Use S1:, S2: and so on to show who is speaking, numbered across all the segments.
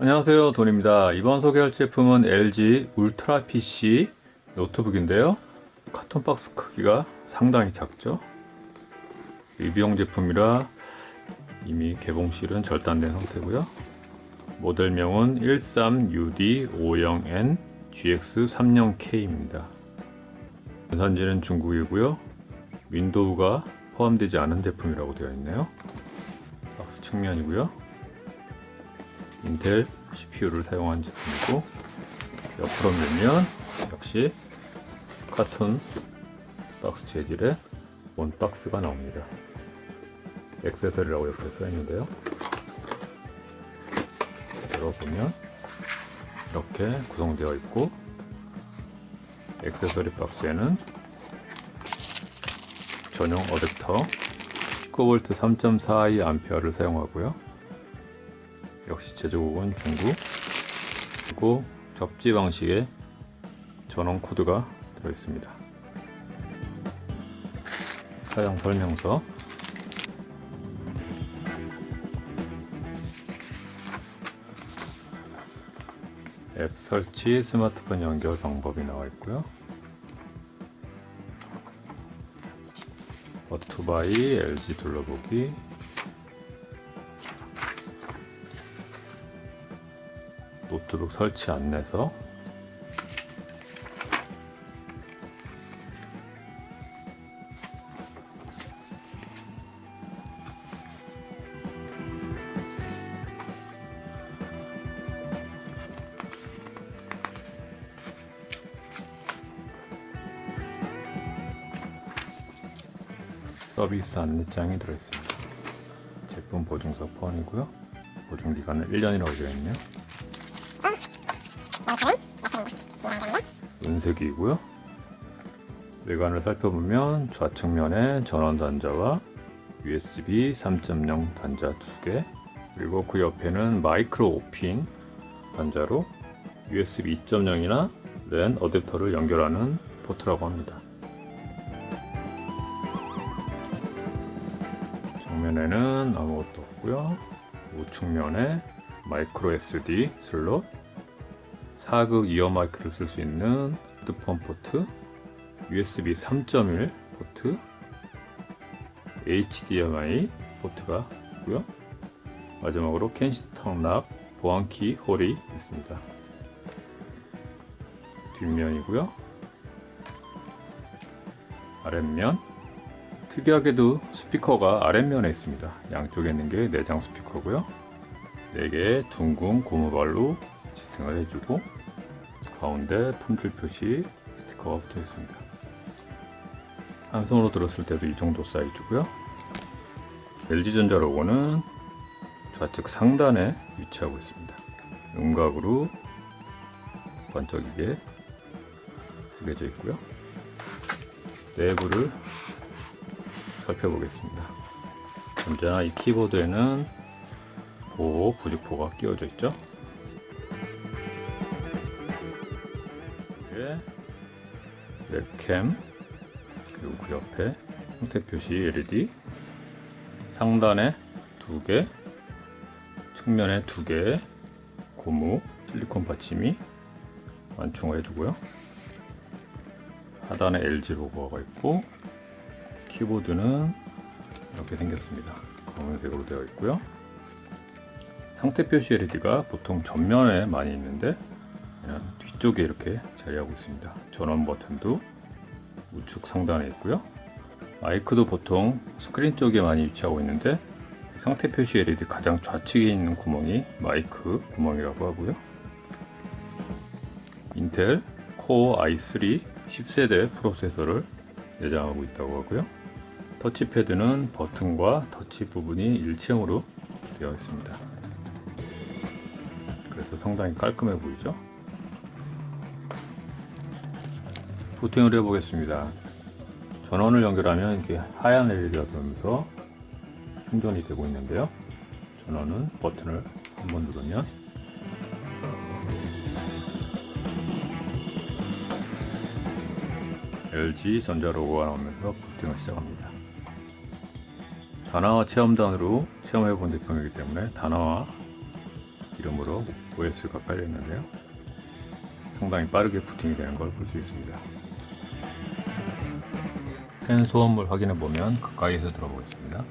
S1: 안녕하세요 돈입니다. 이번 소개할 제품은 LG 울트라 PC 노트북인데요. 카톤 박스 크기가 상당히 작죠? 리뷰용 제품이라 이미 개봉실은 절단된 상태고요. 모델명은 13UD50N GX30K입니다. 전산지는 중국이고요 윈도우가 포함되지 않은 제품이라고 되어 있네요 박스 측면이고요 인텔 CPU를 사용한 제품이고 옆으로 밀면 역시 카톤 박스 재질의 원박스가 나옵니다. 액세서리라고 옆에 써 있는데요. 열어보면 이렇게 구성되어 있고 액세서리 박스에는 전용 어댑터 19V 3.42A를 사용하고요. 역시 제조국은 중국 그리고 접지 방식의 전원 코드가 들어있습니다. 사용 설명서. 앱 설치 스마트폰 연결 방법이 나와 있고요 버투바이 LG 둘러보기. 노트북 설치 안내서 서비스 안내장이 들어있습니다. 제품 보증서 포함이고요. 보증 기간은 1년이라고 되어 있네요. 은색이고요. 외관을 살펴보면 좌측면에 전원 단자와 USB 3.0 단자 2개 그리고 그 옆에는 마이크로 5핀 단자로 USB 2.0이나 랜 어댑터를 연결하는 포트라고 합니다. 정면에는 아무것도 없고요. 우측면에 마이크로 SD 슬롯 4극 이어 마이크를 쓸 수 있는 헤드폰 포트, USB 3.1 포트, HDMI 포트가 있고요. 마지막으로 캔시턴 락 보안키 홀이 있습니다. 뒷면이고요. 아랫면 특이하게도 스피커가 아랫면에 있습니다. 양쪽에 있는 게 내장 스피커고요. 4개의 둥근 고무발로 지탱을 해주고 가운데 품질 표시 스티커가 붙어 있습니다. 한 손으로 들었을 때도 이 정도 사이즈고요. LG전자 로고는 좌측 상단에 위치하고 있습니다. 음각으로 번쩍이게 새겨져 있고요. 내부를 살펴보겠습니다. 언제나 이 키보드에는 보호 부직포가 끼워져 있죠. 이게 웹캠 그리고 그 옆에 형태 표시 LED 상단에 두 개, 측면에 두 개 고무 실리콘 받침이 완충을 해주고요. 하단에 LG 로고가 있고 키보드는 이렇게 생겼습니다. 검은색으로 되어 있고요. 상태 표시 LED가 보통 전면에 많이 있는데 뒤쪽에 이렇게 자리하고 있습니다. 전원 버튼도 우측 상단에 있고요. 마이크도 보통 스크린 쪽에 많이 위치하고 있는데 상태 표시 LED 가장 좌측에 있는 구멍이 마이크 구멍이라고 하고요. 인텔 코어 i3 10세대 프로세서를 내장하고 있다고 하고요. 터치패드는 버튼과 터치 부분이 일체형으로 되어 있습니다. 그래서 상당히 깔끔해 보이죠? 부팅을 해보겠습니다. 전원을 연결하면 이렇게 하얀 LED가 들어오면서 충전이 되고 있는데요. 전원은 버튼을 한번 누르면 LG 전자 로고가 나오면서 부팅을 시작합니다. 다나와 체험단으로 체험해 본 제품이기 때문에 다나와 이름으로 OS가 깔려 있는데요. 상당히 빠르게 부팅이 되는 걸 볼 수 있습니다. 펜 소음을 확인해 보면 가까이에서 들어보겠습니다.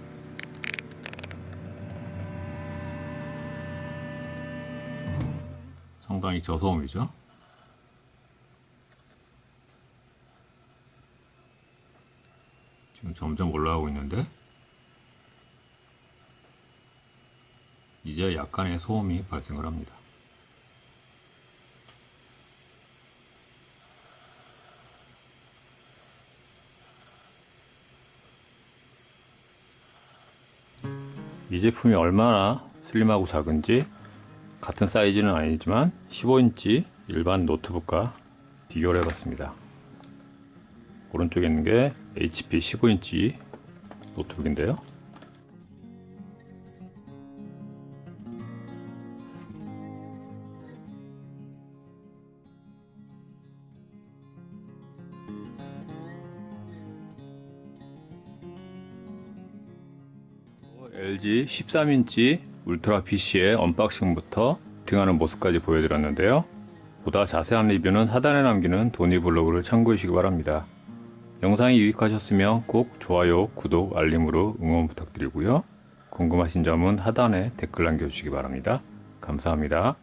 S1: 상당히 저소음이죠. 지금 점점 올라가고 있는데 이제 약간의 소음이 발생을 합니다. 이 제품이 얼마나 슬림하고 작은지 같은 사이즈는 아니지만 15인치 일반 노트북과 비교를 해봤습니다. 오른쪽에 있는 게 HP 15인치 노트북인데요. LG 13인치 울트라 PC의 언박싱부터 등하는 모습까지 보여드렸는데요. 보다 자세한 리뷰는 하단에 남기는 도니 블로그를 참고해 주시기 바랍니다. 영상이 유익하셨으면 꼭 좋아요, 구독, 알림으로 응원 부탁드리고요. 궁금하신 점은 하단에 댓글 남겨주시기 바랍니다. 감사합니다.